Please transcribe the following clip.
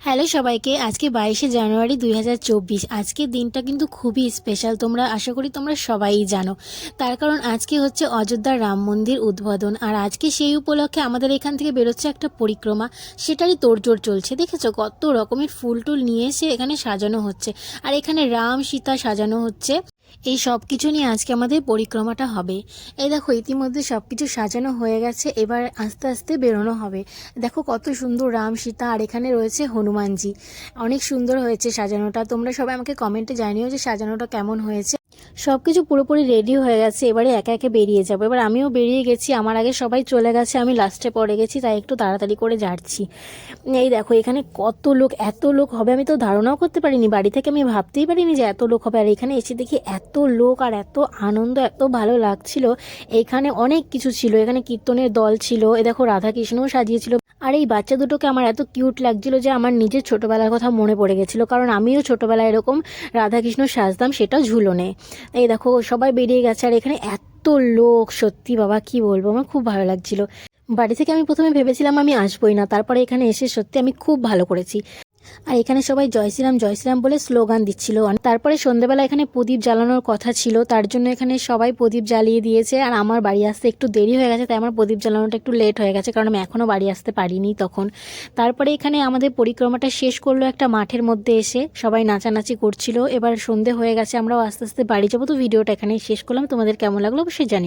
Hello সবাইকে, আজকে বাইশে জানুয়ারি দুই আজকের দিনটা কিন্তু খুবই স্পেশাল তোমরা আশা করি তোমরা সবাই জানো। তার কারণ আজকে হচ্ছে অযোধ্যার রাম মন্দির উদ্বোধন, আর আজকে সেই উপলক্ষে আমাদের এখান থেকে বেরোচ্ছে একটা পরিক্রমা, সেটারই তোড়জোড় চলছে। দেখেছ কত রকমের ফুল টুল নিয়ে এসে এখানে সাজানো হচ্ছে। আর এখানে রাম সীতা সাজানো হচ্ছে। এই সব কিছু নিয়ে আজকে আমাদের পরিক্রমাটা হবে। এই দেখো, ইতিমধ্যে সব কিছু সাজানো হয়ে গেছে, এবার আস্তে আস্তে বেরোনো হবে। দেখো কত সুন্দর রাম সীতা, আর এখানে রয়েছে হনুমানজি। অনেক সুন্দর হয়েছে সাজানোটা। তোমরা সবাই আমাকে কমেন্টে জানিও যে সাজানোটা কেমন হয়েছে। সব কিছু পুরোপুরি রেডি হয়ে গেছে, এবারে একে একে বেরিয়ে যাব। এবার আমিও বেরিয়ে গেছি, আমার আগে সবাই চলে গেছে, আমি লাস্টে পড়ে গেছি, তাই একটু তাড়াতাড়ি করে যাচ্ছি। এই দেখো, এখানে কত লোক, এত লোক হবে, আমি তো ধারণাও করতে পারিনি, বাড়ি থেকে আমি ভাবতেই পারিনি যে এত লোক হবে। আর এখানে এসে দেখি এত লোক আর এত আনন্দ, এত ভালো লাগছিল। এখানে অনেক কিছু ছিল, এখানে কীর্তনের দল ছিল, এ দেখো রাধাকৃষ্ণও সাজিয়েছিল। আর এই বাচ্চা দুটোকে আমার এত কিউট লাগছিল যে আমার নিজের ছোটোবেলার কথা মনে পড়ে গেছিল, কারণ আমিও ছোটোবেলায় এরকম রাধাকৃষ্ণ সাজতাম, সেটা ঝুলনে এই দেখো, সবাই বেরিয়ে গেছে, আর এখানে এত লোক, সত্যি বাবা, কি বলব? আমার খুব ভালো লাগছিল। বাড়ি থেকে আমি প্রথমে ভেবেছিলাম আমি আসবোই না, তারপরে এখানে এসে সত্যি আমি খুব ভালো করেছি। আর এখানে সবাই জয় শ্রীরাম জয় শ্রীরাম বলে স্লোগান দিচ্ছিল। তারপরে সন্ধ্যেবেলা এখানে প্রদীপ জ্বালানোর কথা ছিল। তার জন্য এখানে সবাই প্রদীপ জ্বালিয়ে দিয়েছে। আর আমার বাড়ি আসতে একটু দেরি হয়ে গেছে, তাই আমার প্রদীপ জ্বালানোটা একটু লেট হয়ে গেছে, কারণ আমি এখনও বাড়ি আসতে পারিনি তখন। তারপরে এখানে আমাদের পরিক্রমাটা শেষ করল একটা মাঠের মধ্যে এসে। সবাই নাচানাচি করছিল। এবার সন্ধে হয়ে গেছে, আমরাও আস্তে আস্তে বাড়ি যাব। তো ভিডিওটা এখানেই শেষ করলাম। তোমাদের কেমন লাগল অবশ্যই জানি